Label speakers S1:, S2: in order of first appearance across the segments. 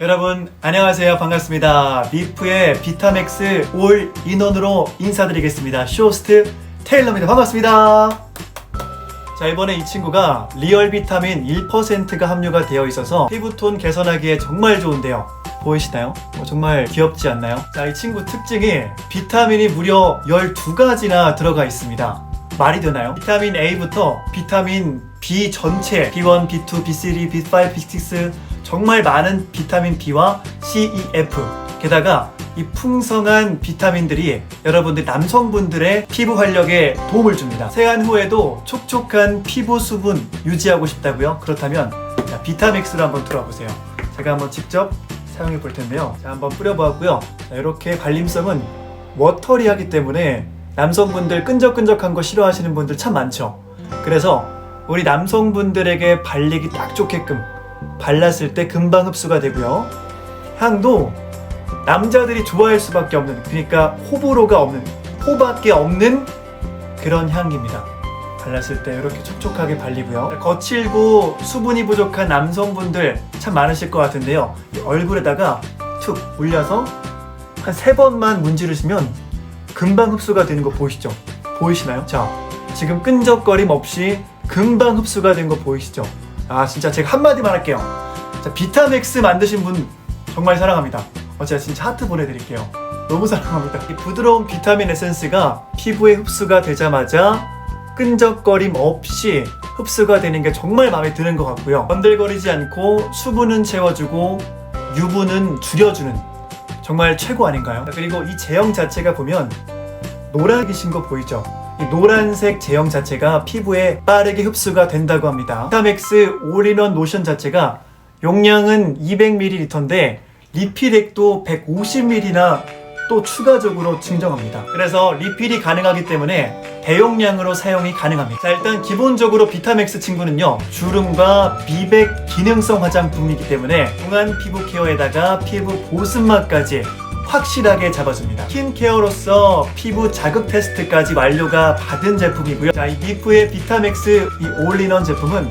S1: 여러분 안녕하세요. 반갑습니다. 리프의 비타맥스 올 인원으로 인사드리겠습니다. 쇼스트 테일러입니다. 반갑습니다. 자 이번에 이 친구가 리얼 비타민 1%가 함유가 되어 있어서 피부톤 개선하기에 정말 좋은데요. 보이시나요? 어, 정말 귀엽지 않나요? 자 이 친구 특징이 비타민이 무려 12가지나 들어가 있습니다. 말이 되나요? 비타민 A부터 비타민 B 전체 B1, B2, B3, B5, B6 정말 많은 비타민 B와 C, E, F 게다가 이 풍성한 비타민들이 여러분들 남성분들의 피부 활력에 도움을 줍니다. 세안 후에도 촉촉한 피부 수분 유지하고 싶다고요? 그렇다면 자, 비타믹스로 한번 들어와 보세요. 제가 한번 직접 사용해 볼 텐데요. 자, 한번 뿌려보았고요. 자, 이렇게 발림성은 워터리하기 때문에 남성분들 끈적끈적한 거 싫어하시는 분들 참 많죠. 그래서 우리 남성분들에게 발리기 딱 좋게끔 발랐을 때 금방 흡수가 되고요. 향도 남자들이 좋아할 수밖에 없는 그러니까 호불호가 없는 호밖에 없는 그런 향기입니다. 발랐을 때 이렇게 촉촉하게 발리고요. 거칠고 수분이 부족한 남성분들 참 많으실 것 같은데요. 이 얼굴에다가 툭 올려서 한 세 번만 문지르시면 금방 흡수가 되는 거 보이시죠? 보이시나요? 자, 지금 끈적거림 없이 금방 흡수가 된 거 보이시죠? 아, 진짜 제가 한마디만 할게요. 자, 비타맥스 만드신 분 정말 사랑합니다. 어, 제가 진짜 하트 보내드릴게요. 너무 사랑합니다. 이 부드러운 비타민 에센스가 피부에 흡수가 되자마자 끈적거림 없이 흡수가 되는 게 정말 마음에 드는 것 같고요. 번들거리지 않고 수분은 채워주고 유분은 줄여주는 정말 최고 아닌가요? 그리고 이 제형 자체가 보면 노랗게신 거 보이죠? 이 노란색 제형 자체가 피부에 빠르게 흡수가 된다고 합니다. 비타맥스 올인원 로션 자체가 용량은 200ml인데 리필액도 150ml나 또 추가적으로 증정합니다. 그래서 리필이 가능하기 때문에 대용량으로 사용이 가능합니다. 자, 일단 기본적으로 비타맥스 친구는요, 주름과 미백 기능성 화장품이기 때문에 동안 피부 케어에다가 피부 보습막까지 확실하게 잡아줍니다. 스킨케어로서 피부 자극 테스트까지 완료가 받은 제품이고요. 자, 이 리프의 비타맥스 이 올인원 제품은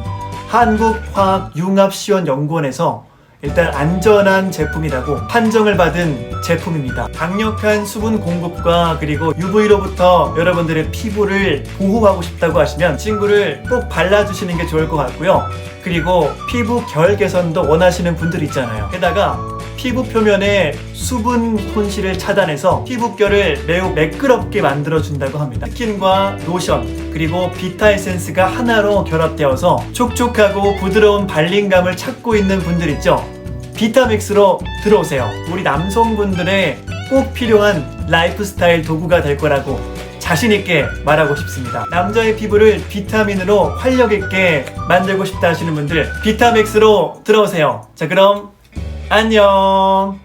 S1: 한국화학융합시원연구원에서 일단 안전한 제품이라고 판정을 받은 제품입니다. 강력한 수분 공급과 그리고 UV로부터 여러분들의 피부를 보호하고 싶다고 하시면 친구를 꼭 발라주시는 게 좋을 것 같고요. 그리고 피부 결 개선도 원하시는 분들 있잖아요. 게다가 피부 표면에 수분 손실을 차단해서 피부결을 매우 매끄럽게 만들어준다고 합니다. 스킨과 로션 그리고 비타 에센스가 하나로 결합되어서 촉촉하고 부드러운 발림감을 찾고 있는 분들 있죠? 비타믹스로 들어오세요. 우리 남성분들의 꼭 필요한 라이프 스타일 도구가 될 거라고 자신있게 말하고 싶습니다. 남자의 피부를 비타민으로 활력있게 만들고 싶다 하시는 분들 비타맥스로 들어오세요. 자, 그럼 안녕!